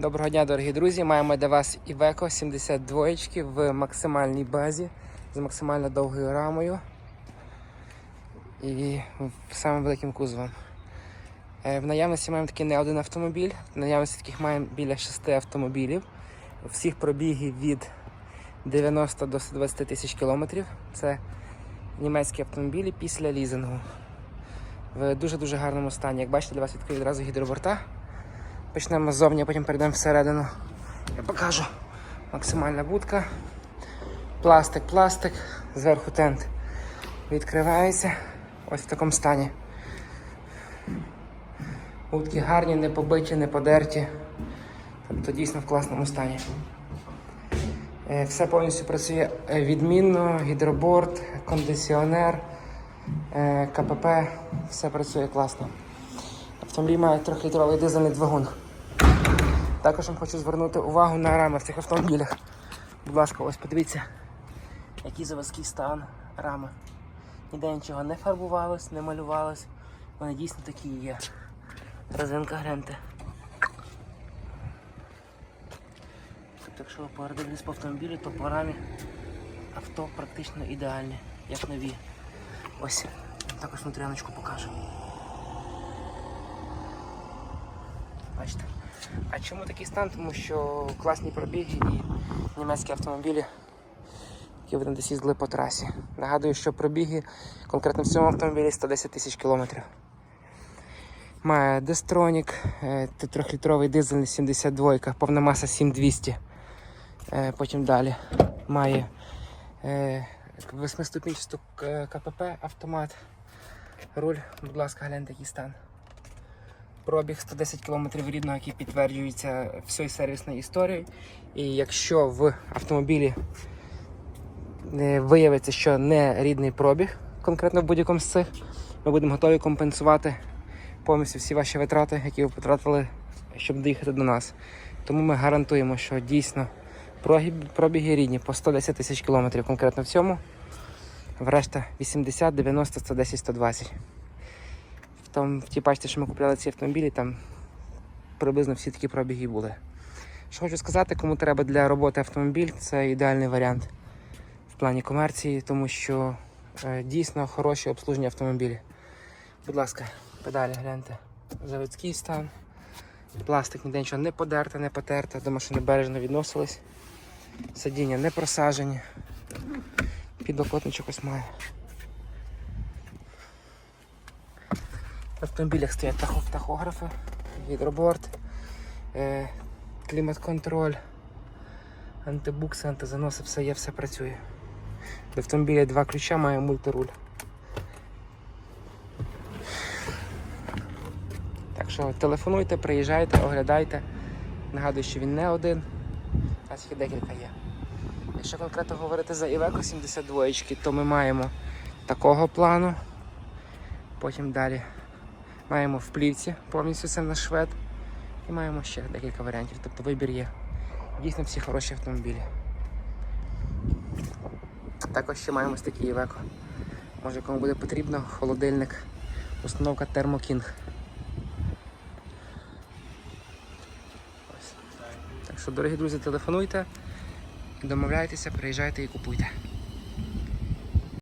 Доброго дня, дорогі друзі! Маємо для вас Iveco 72 в максимальній базі з максимально довгою рамою і самим великим кузовом. Е, В наявності маємо такий не один автомобіль. В наявності таких маємо біля 6 автомобілів. Всіх пробігів від 90 до 120 тисяч кілометрів. Це німецькі автомобілі після лізингу. В дуже-дуже гарному стані. Як бачите, для вас відкрию одразу гідроборта. Почнемо ззовні, потім перейдемо всередину. Я покажу. Максимальна будка. Пластик, пластик, зверху тент відкривається. Ось в такому стані. Будки гарні, не побиті, не подерті. Тобто дійсно в класному стані. Е, Все повністю працює е, відмінно, гідроборд, кондиціонер, е, КПП, все працює класно. Автомобіль має трьохлітровий дизельний двигун. Також вам хочу звернути увагу на рами в цих автомобілях. Будь ласка, ось подивіться, який заводський стан рами. Ніде нічого не фарбувалось, не малювалось. Вони дійсно такі є. Резинка гляньте. Тобто, якщо ви передивились по автомобілю, то по рамі авто практично ідеальне, як нові. Ось, також внутряночку покажу. Бачите? А чому такий стан? Тому що класні пробіги і німецькі автомобілі, які вони десь їздили по трасі. Нагадую, що пробіги конкретно в цьому автомобілі 110 тисяч кілометрів. Має Дестронік, е, т- трьохлітровий дизельний 72, повна маса 7200. Е, Потім далі має е, восьмиступінчасту КПП автомат. Руль, будь ласка, гляньте, який стан. Пробіг 110 км рідного, який підтверджується всією сервісною історією. І якщо в автомобілі виявиться, що не рідний пробіг, конкретно в будь-якому з цих, ми будемо готові компенсувати повністю всі ваші витрати, які ви потратили, щоб доїхати до нас. Тому ми гарантуємо, що дійсно пробіги рідні по 110 тисяч кілометрів конкретно в цьому. Врешта 80, 90, 110, 120. Тому, в тій пачці, що ми купляли ці автомобілі, там приблизно всі такі пробіги були. Що хочу сказати, кому треба для роботи автомобіль, це ідеальний варіант в плані комерції, тому що е, дійсно хороші обслужені автомобілі. Будь ласка, педалі гляньте. Заводський стан. Пластик ніде нічого не подерте, не потерте, до машини бережно відносились. Сидіння не просажені. Підлокотничок ось має. В автомобілях стоять тахо- тахографи, гідроборд, е, клімат-контроль, антибукси, антизаноси, все є, все працює. В автомобілі два ключа має мультируль. Так що телефонуйте, приїжджайте, оглядайте. Нагадую, що він не один, а їх декілька є. Якщо конкретно говорити за Iveco 72, то ми маємо такого плану. Потім далі маємо в плівці, повністю це наш швед. І маємо ще декілька варіантів. Тобто вибір є. Дійсно всі хороші автомобілі. Також ще маємо ось такі Iveco. Може кому буде потрібно, холодильник, установка. Ось. Так що, дорогі друзі, телефонуйте, домовляйтеся, приїжджайте і купуйте.